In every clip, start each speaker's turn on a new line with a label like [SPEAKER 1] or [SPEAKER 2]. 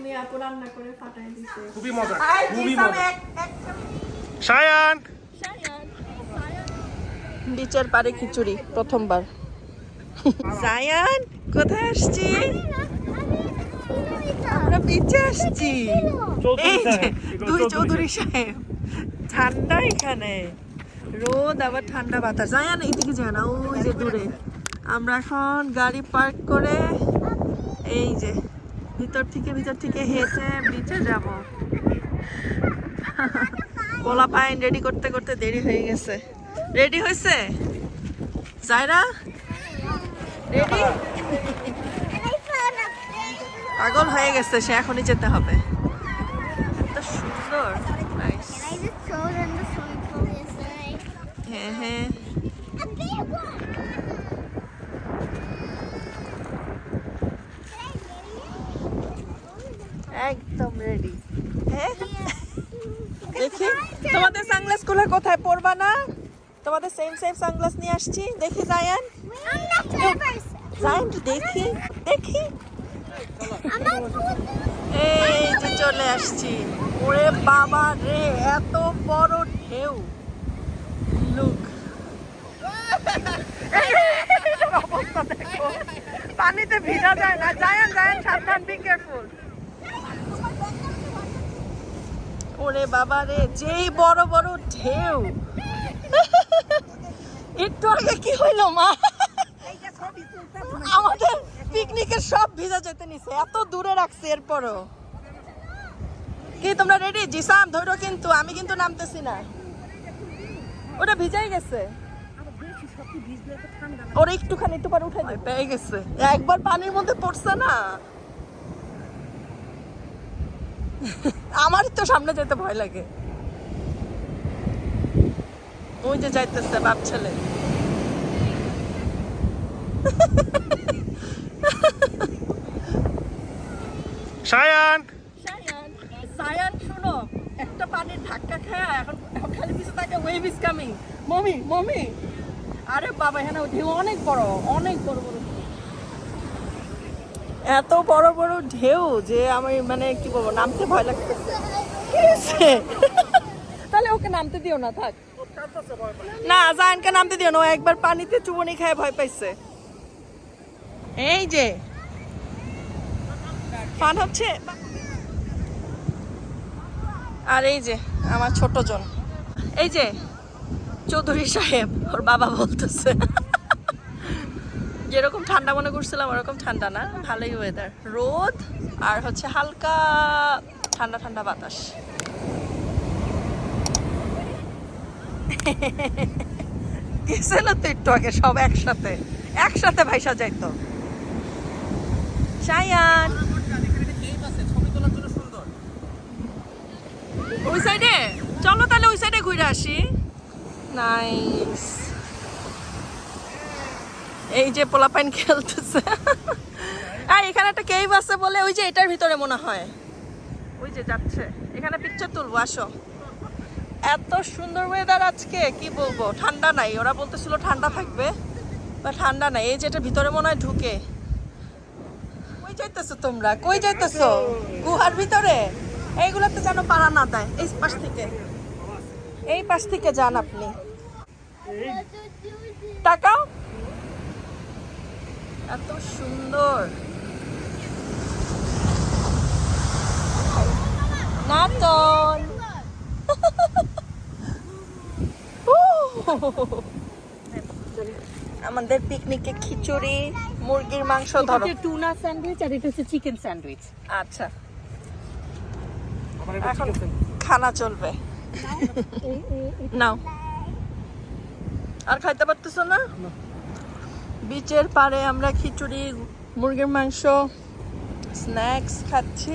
[SPEAKER 1] তুমি আপু রান্না করে পাঠাই দিছে
[SPEAKER 2] খুবই মজা। খুবই মজা। সায়ান!
[SPEAKER 1] বিচের পারে খিচুড়ি প্রথমবার। জায়ান কোথায় আসছি? আমরা বিচে আসছি। এই যে দুই চৌধুরী সাহেব। ঠান্ডা এখানে। রোদ আবার ঠান্ডা বাতাস। জায়ান এইদিকে যায় না ওই যে দূরে। আমরা এখন গাড়ি পার্ক করে এই যে ভিতর থেকে ভিতর থেকে হেঁটে বিচে যাব। পোলা পাইন রেডি করতে করতে দেরি হয়ে গেছে। রেডি হয়েছে জায়রা? রেডি পাগল হয়ে গেছে সে এখনই যেতে হবে। এত সুন্দর। হ্যাঁ
[SPEAKER 3] Can I just throw it in the swimming pool yesterday?
[SPEAKER 1] হ্যাঁ হ্যাঁ
[SPEAKER 3] A big one!
[SPEAKER 1] একদম রেডি হ্যাঁ দেখি তোমাদের সানগ্লাসগুলো কোথায় পড়বা না? তোমাদের সেম সেম সানগ্লাস নিয়ে আসছি। দেখি জায়ান। দেখি দেখি। এই যে চলে আসছি। ওরে বাবা রে, এত বড় ঢেউ। লুক পানিতে ভিজা যায় না। জায়ান জায়ান, সাবধান বি কেয়ারফুল ওরে বাবা রে যেই বড় বড় ঢেউ। একটু আগে কি হইল মা? আমাদের পিকনিকের সব ভিজা যেতে নিছে এত দূরে রাখছে এরপরও। কি তোমরা রেডি জিসাম ধরো কিন্তু আমি কিন্তু নামতেছি না। ওটা ভিজাই গেছে। ওরা একটুখানি একটু পরে উঠে পেয়ে গেছে। একবার পানির মধ্যে পড়ছে না? আমার তো সামনে যেতে ভয় লাগে। ওই যে যাইতেছে বাপ ছেলে।
[SPEAKER 2] সায়ান!
[SPEAKER 1] সায়ান সায়ান শুনো একটা পানির ধাক্কা খায় এখন এখন খালি পিছু তাকে wave is coming mommy mommy! আরে বাবা এখানে ঢেউ অনেক বড় অনেক বড় বড়। এত বড় বড় ঢেউ যে আমি মানে কি বলব, নামতে ভয় হয়েছে? তাহলে ওকে নামতে দিও না, থাক। না, জায়ানকে নামতে দিও না একবার পানিতে চুবনি খায় ভয় পাইছে। এই যে। ফান হচ্ছে? আর এই যে, আমার ছোট জন। এই যে, চৌধুরী সাহেব, ওর বাবা বলতেছে। যেরকম ঠান্ডা মনে করছিলাম, ওরকম ঠান্ডা না, ভালোই ওয়েদার রোদ আর হচ্ছে হালকা ঠান্ডা ঠান্ডা বাতাস। গেছিল তো একটু আগে, সব একসাথে। একসাথে ভাইসা যাইতো। সায়ান। ওই সাইডে চলো তাহলে ওই সাইডে ঘুরে আসি। নাইস এই যে পোলাপাইন খেলতেছে। আর এখানে একটা কেভ আছে বলে ওই যে এটার ভিতরে মনে হয়। ওই যে যাচ্ছে। এখানে পিকচার তুলবো, আসো। এত সুন্দর ওয়েদার আজকে, কি বলব? ঠান্ডা নাই। ওরা বলতেছিল ঠান্ডা থাকবে বা ঠান্ডা নাই। এই যে এটার ভিতরে মনে হয় ঢুকে। কই যাইতেছো তোমরা? কই যাইতেছো? গুহার ভিতরে? এইগুলোতে যেন পারা না দেয় এই পাশ থেকে। এই পাশ থেকে যান আপনি। টাকাও এত সুন্দর। নাটন আমাদের পিকনিকে খিচুড়ি মুরগির মাংস ধরো।
[SPEAKER 4] টুনা স্যান্ডউইচ আর এটা হচ্ছে চিকেন স্যান্ডউইচ।
[SPEAKER 1] আচ্ছা। এখন খানা চলবে। নাও আর খাইতে পারতেছো না। বিচের পাড়ে আমরা খিচুড়ি মুরগির মাংস স্ন্যাক্স খাচ্ছি।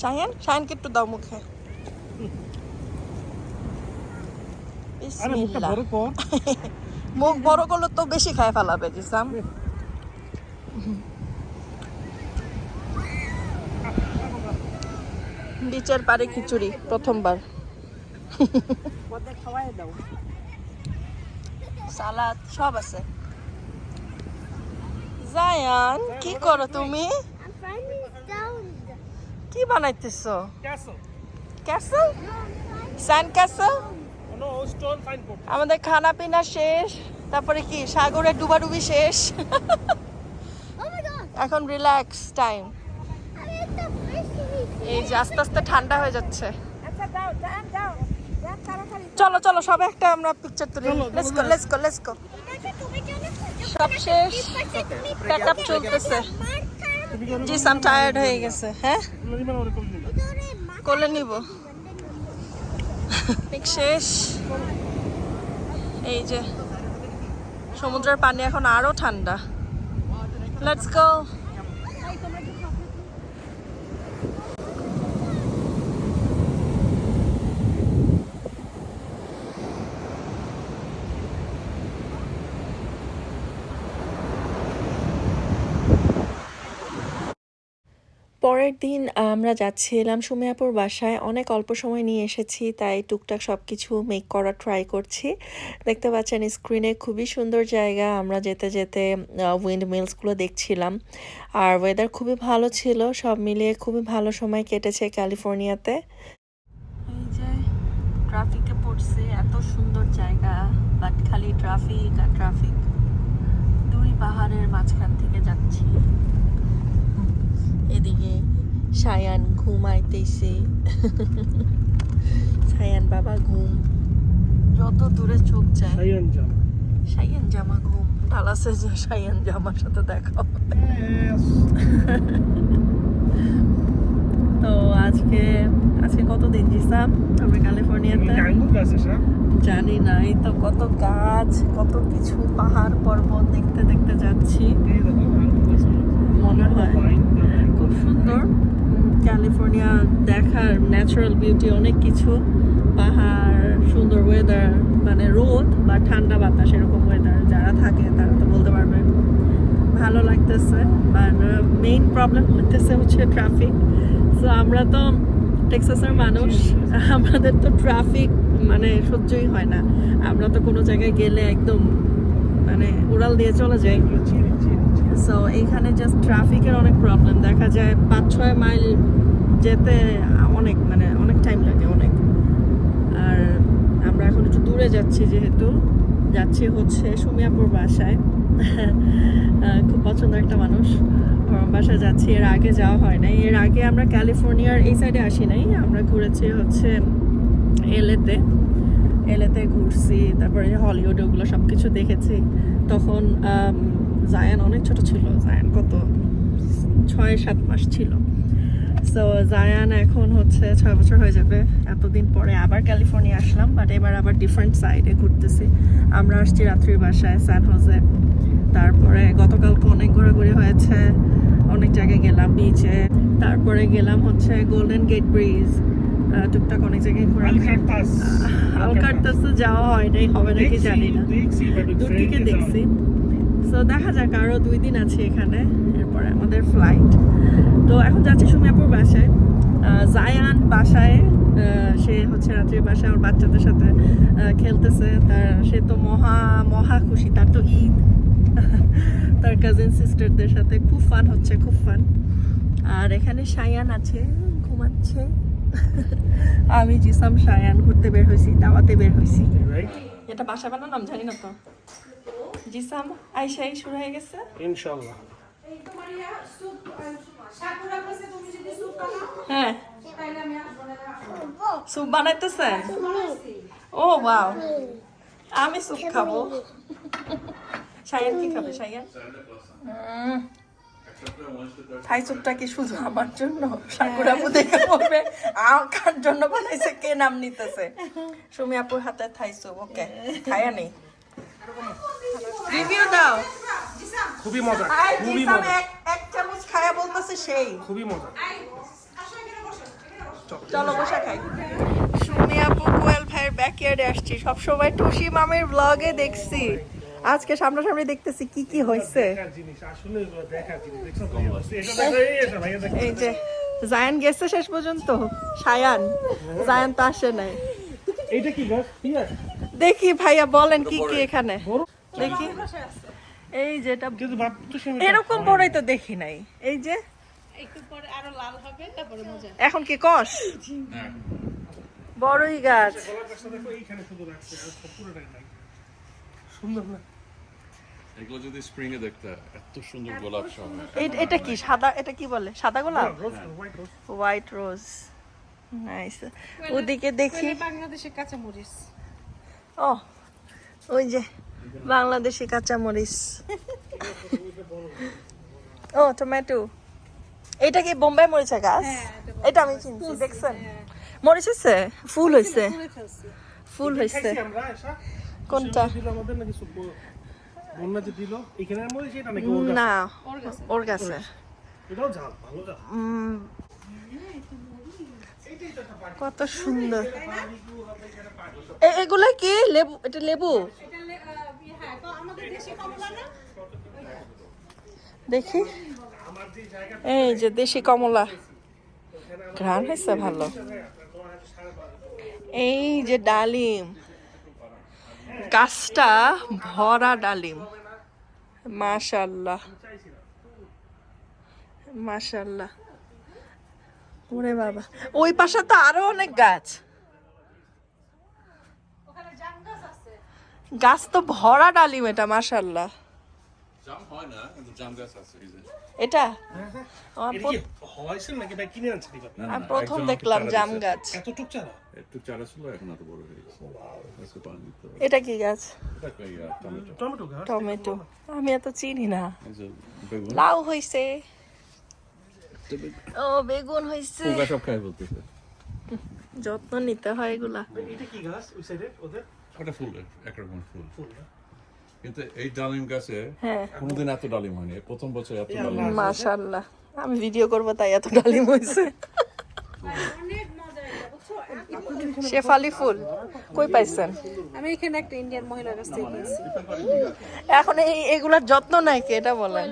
[SPEAKER 1] শাহিন শাহিনকে একটু দাও মুখে। মুখ বড় করলে তো বেশি খায় ফেলাবে জিসাম। বিচের পারে খিচুড়ি প্রথমবার।
[SPEAKER 4] খাওয়াই দাও।
[SPEAKER 1] সালাদ, সব আছে জায়ান, কি করো তুমি কি বানাইতেছো. Castle sand. আমাদের খানা পিনা শেষ, তারপরে কি সাগরে ডুবাডুবি শেষ. এখন রিল্যাক্স টাইম এই যে আস্তে আস্তে ঠান্ডা হয়ে যাচ্ছে
[SPEAKER 4] আচ্ছা যাও যাও যাও যাও তাড়াতাড়ি
[SPEAKER 1] চলো চলো সবাই একটা আমরা পিকচার তুলি। Let's go let's go let's go সব শেষ। প্যাক আপ চলতেছে। জি সাম টায়ার্ড হয়ে গেছে হ্যাঁ. কোলে নিব। পিক শেষ। এই যে সমুদ্রের পানি এখন আরও ঠান্ডা। লেটস গো
[SPEAKER 5] পরের দিন আমরা যাচ্ছিলাম সুমিয়াপুর বাসায়। অনেক অল্প সময় নিয়ে এসেছি, তাই টুকটাক সব কিছু মেক করার ট্রাই করছি। দেখতে পাচ্ছেন স্ক্রিনে খুবই সুন্দর জায়গা। আমরা যেতে যেতে উইন্ড মিলসগুলো দেখছিলাম। আর ওয়েদার খুবই ভালো ছিল, সব মিলিয়ে খুবই ভালো সময় কেটেছে ক্যালিফোর্নিয়াতে।
[SPEAKER 1] এই যে ট্রাফিকে পড়ছে, এত সুন্দর জায়গা বাট খালি ট্রাফিক আর ট্রাফিক দুই পাহাড়ের মাঝখান থেকে যাচ্ছি। এদিকে সায়ান ঘুমাইতেছে সায়ান বাবা ঘুম। যত দূরে চোখ যায়।
[SPEAKER 2] Ayan dyan.
[SPEAKER 1] সায়ান জামা ঘুম। ডালাসে যে সায়ান জামার সাথে দেখা তো আজকে আজকে কত দিন জিসাম আমরা ক্যালিফোর্নিয়াতে?
[SPEAKER 2] siya.
[SPEAKER 1] জানি না এই তো কত গাছ কত কিছু পাহাড় পর্বত দেখতে দেখতে যাচ্ছি. মনে হয়. খুব সুন্দর। ক্যালিফোর্নিয়া দেখার ন্যাচারাল বিউটি অনেক কিছু। পাহাড় সুন্দর ওয়েদার মানে রোদ বা ঠান্ডা বাতাস এরকম ওয়েদার যারা থাকে তারা তো বলতে পারবে। ভালো লাগতেছে। আর মেইন প্রবলেম হতেছে হচ্ছে ট্রাফিক সো আমরা তো টেক্সাসের মানুষ আমাদের তো ট্রাফিক মানে সহ্যই হয় না। আমরা তো কোনো জায়গায় গেলে একদম মানে উড়াল দিয়ে চলে যাই. সো এইখানে জাস্ট ট্রাফিকের অনেক প্রবলেম দেখা যায় পাঁচ ছয় মাইল যেতে অনেক মানে অনেক টাইম লাগে, অনেক। আর আমরা এখন একটু দূরে যাচ্ছি যেহেতু। যাচ্ছি হচ্ছে সুমিয়াপুর বাসায়। খুব পছন্দের একটা মানুষ। বাসায় যাচ্ছি, এর আগে যাওয়া হয় নাই। এর আগে আমরা ক্যালিফোর্নিয়ার এই সাইডে আসি নাই। আমরা ঘুরেছি হচ্ছে এলেতে। এলেতে ঘুরছি, তারপরে হলিউড, ওগুলো সব কিছু দেখেছি। তখন জায়ান অনেক ছোট ছিল। জায়ান কত? ছয় সাত মাস ছিল। সো জায়ান এখন হচ্ছে ছয় বছর হয়ে যাবে। এতদিন পরে আবার ক্যালিফোর্নিয়া আসলাম বাট এবার আবার ডিফারেন্ট সাইডে ঘুরতেছি। আমরা আসছি রাত্রির বাসায় স্যান হোজে তারপরে গতকালকে অনেক ঘোরাঘুরি হয়েছে। অনেক জায়গায় গেলাম বিচে তারপরে গেলাম হচ্ছে গোল্ডেন গেট ব্রিজ টুকটাক অনেক জায়গায় ঘোরা তো যাওয়া হয় নাই হবে নাকি জানি না। দূর থেকে দেখছি। সো দেখা যাক আরও দুই দিন আছে এখানে এরপরে আমাদের ফ্লাইট তো এখন যাচ্ছি সুমিয়াপুর বাসায়। জায়ান বাসায় সে হচ্ছে রাত্রির বাসায় ওর বাচ্চাদের সাথে খেলতেছে। তার সে তো মহা মহা খুশি। তার তো ঈদ। তার কাজিন সিস্টারদের সাথে খুব ফান হচ্ছে খুব ফান আর এখানে সায়ান আছে ঘুমাচ্ছে। আমি জিসাম সায়ান ঘুরতে বের হয়েছি দাওয়াতে বের হয়েছি? এটা বাসা বানালাম জানি না তো। জিসাম আইসাই শুরু হয়ে গেছে।
[SPEAKER 2] Inshallah.
[SPEAKER 1] হ্যাঁ। স্যুপ বানাইতেছেন ও ওয়াও। আমি স্যুপ খাব। সায়ান কি খাবে সায়ান থাই স্যুপটা কি শুধু আমার জন্য? সাকুরা দেখে বলবে আমার জন্য বানাইছে? কে নাম নিতেছে? সুমি আপুর হাতে থাই স্যুপ ওকে। খায়া নেই। রিভিউ দাও।
[SPEAKER 2] খুবই মজা খুবই মজা
[SPEAKER 1] এক চামচ খায়া বলতেছে সেই।
[SPEAKER 2] খুবই মজা
[SPEAKER 1] চলো বসে খাই। সুমি আপু কোয়েল ভাইয়ের ব্যাকইয়ার্ডে আসছি। সবসময় টুসি মামের ব্লগে দেখছি। আজকে সামনাসামনি দেখতেছি কি কি হয়েছে।
[SPEAKER 2] এটা এই এটা
[SPEAKER 1] যে জায়ান গেছে শেষ পর্যন্ত। সায়ান জায়ান তো আসে নাই।
[SPEAKER 2] এইটা কি
[SPEAKER 1] দেখি ভাইয়া বলেন কি কি এখানে। দেখি। এই যেটা
[SPEAKER 2] কিন্তু ভাবতেছি আমি
[SPEAKER 1] এরকম বড়ই তো দেখি নাই। এই যে
[SPEAKER 4] একটু পরে আরও লাল হবে তারপরে মজা।
[SPEAKER 1] এখন কি কষ? বড়ই গাছ।
[SPEAKER 2] সুন্দর না?
[SPEAKER 6] এগুলো যদি স্প্রিং এ দেখতে এত সুন্দর গোলাপ সব।
[SPEAKER 1] এটা কি সাদা এটা কি বলে? সাদা গোলাপ?
[SPEAKER 2] হোয়াইট রোজ
[SPEAKER 1] নাইস ওদিকে দেখি।
[SPEAKER 4] বাংলাদেশের কাঁচা মরিচ
[SPEAKER 1] ও ওই যে বাংলাদেশি কাঁচামরিচ। ও টমেটো এটা কি বোম্বাই মরিচা গাছ? এটা আমি চিনছি দেখছেন? মরিচ হয়েছে? ফুল হয়েছে? ফুল হয়েছে। কোনটা? না ওর কাছে কত সুন্দর। এগুলা কি? লেবু এটা লেবু? দেখি। এই যে দেশি কমলা। ঘ্রাণ হয়েছে ভালো। এই যে ডালিম। গাছটা ভরা ডালিম। মাশাল্লাহ মাশাল্লাহ ওরে বাবা। ওই পাশে তো আরও অনেক গাছ
[SPEAKER 4] ওখানে জাম গাছ আছে
[SPEAKER 1] গাছ তো ভরা ডালিম এটা মাশাল্লাহ
[SPEAKER 6] জাম হয় না কিন্তু জাম গাছ আছে এই যে।
[SPEAKER 1] এটা? আমি প্রথম দেখলাম জাম গাছ।
[SPEAKER 6] হয়ে।
[SPEAKER 1] এটা কি গাছ?
[SPEAKER 6] টমেটো।
[SPEAKER 1] আমি এত চিনি না। লাউ হইছে। ও বেগুন হইছে। যত্ন নিতে হয় এগুলা।
[SPEAKER 2] এটা কি গাছ ওই সাইডে ওদের?
[SPEAKER 6] ওটা ফুল একরকম ফুল।
[SPEAKER 2] ফুল
[SPEAKER 6] কিন্তু এই ডালিম গাছে
[SPEAKER 1] হ্যাঁ।
[SPEAKER 6] কোনোদিন এত ডালিম হয়নি। প্রথম বছর এত ডালিম
[SPEAKER 1] মাশাল্লাহ আমি ভিডিও করব তাই এত ডালিম
[SPEAKER 4] মজা
[SPEAKER 1] শেফালি ফুল কই পাইছেন?
[SPEAKER 4] আমি এখানে একটা ইন্ডিয়ান মহিলার কাছ থেকে কিনছি।
[SPEAKER 1] এখন এই এগুলার যত্ন নাই কি এটা বলেন।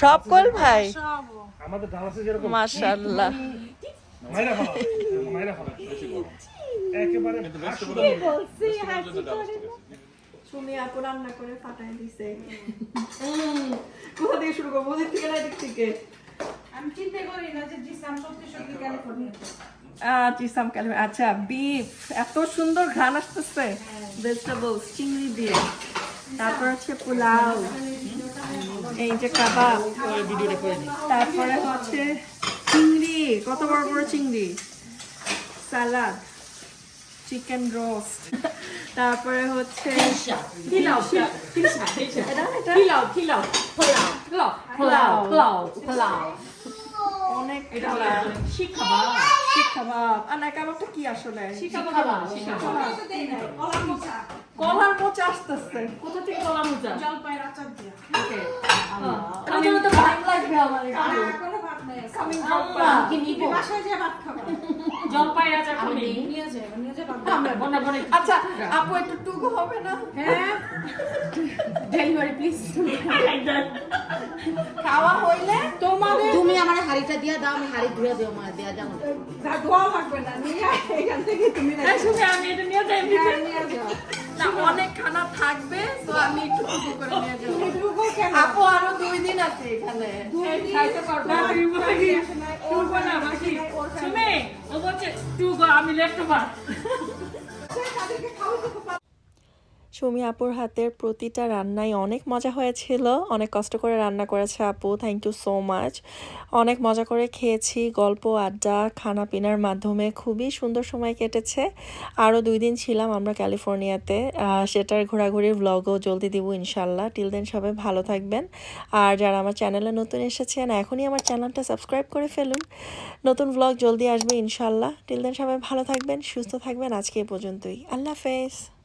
[SPEAKER 1] সব কল ভাই?
[SPEAKER 4] সব
[SPEAKER 2] আমাদের যেরকম।
[SPEAKER 1] মাশাল্লাহ
[SPEAKER 2] মাইরা ফেলা মাইরা ফেলা একেবারে
[SPEAKER 4] বলছি? হ্যাঁ করে
[SPEAKER 1] তুমি আপু রান্না করে ফাটাই দিছে। কোথা থেকে শুরু করব? ওদিক থেকে না এদিক থেকে?
[SPEAKER 4] আমি চিন্তা করি না যে জিসাম সত্যি সত্যি ক্যালিফোর্নিয়া
[SPEAKER 1] চিসাম কালি আচ্ছা বিফ এত সুন্দর ঘ্রাণ আসতেছে। ভেজিটেবলস চিংড়ি দিয়ে। তারপর হচ্ছে পোলাও। এই যে কাবাব। তারপরে হচ্ছে চিংড়ি। কত বড় বড় চিংড়ি? সালাদ। চিকেন রোস্ট তারপরে হচ্ছে অনেক আর না কাবাবটা কি আসলে? কলার মোচা আসতেছে। কোথা থেকে কলার মোচা?
[SPEAKER 4] জলপাইয়ের আচার দিয়া।
[SPEAKER 1] ভালো লাগবে আমার কামিং
[SPEAKER 4] তুমি বাসায় যেয়ে ভাত খাবা।
[SPEAKER 7] জলপাই আচার খাবি
[SPEAKER 4] নিয়ে যাবে নিয়ে যাবে
[SPEAKER 7] বন্যা বনে।
[SPEAKER 1] আচ্ছা আপু একটু টুকু হবে না?
[SPEAKER 4] হ্যাঁ। ডেলিভারি প্লিজ
[SPEAKER 1] খাওয়া হইলে
[SPEAKER 4] তোমাদের
[SPEAKER 8] তুমি আমার হাড়িটা দিয়া দাও আমি হাড়ি ধুয়ে দিও আমার দিয়া দাও।
[SPEAKER 4] ধোয়া লাগবে না নিয়ে এখান থেকে তুমি না
[SPEAKER 7] আমি এটা নিয়ে যাই।
[SPEAKER 4] নিয়ে যাও।
[SPEAKER 1] না অনেক খানা থাকবে তো আমি একটু টুকু করে নিয়ে যাব।
[SPEAKER 4] তুমি ঢুকো কেন?
[SPEAKER 1] আপু আরও দুই দিন আছে এখানে।
[SPEAKER 4] খাইতে পারব
[SPEAKER 7] না, তুই বলে কি? না বাকি। শুনে ও বলছে টুকো আমি লেফট ওভার
[SPEAKER 5] সুমি আপুর হাতের প্রতিটা রান্নাই অনেক মজা হয়েছিল। অনেক কষ্ট করে রান্না করেছে আপু থ্যাংক ইউ সো মাচ অনেক মজা করে খেয়েছি, গল্প, আড্ডা খানা পিনার মাধ্যমে খুবই সুন্দর সময় কেটেছে। আরও দুই দিন ছিলাম আমরা ক্যালিফোর্নিয়াতে। সেটার ঘোরাঘুরির ভ্লগও জলদি দিব ইনশাল্লাহ। টিল দেন সবাই ভালো থাকবেন। আর যারা আমার চ্যানেলে নতুন এসেছেন, এখনই আমার চ্যানেলটা সাবস্ক্রাইব করে ফেলুন। নতুন ভ্লগ জলদি আসবে ইনশাল্লাহ। টিল দেন সবাই ভালো থাকবেন, সুস্থ থাকবেন। আজকে এ পর্যন্তই। আল্লাহ হাফেজ।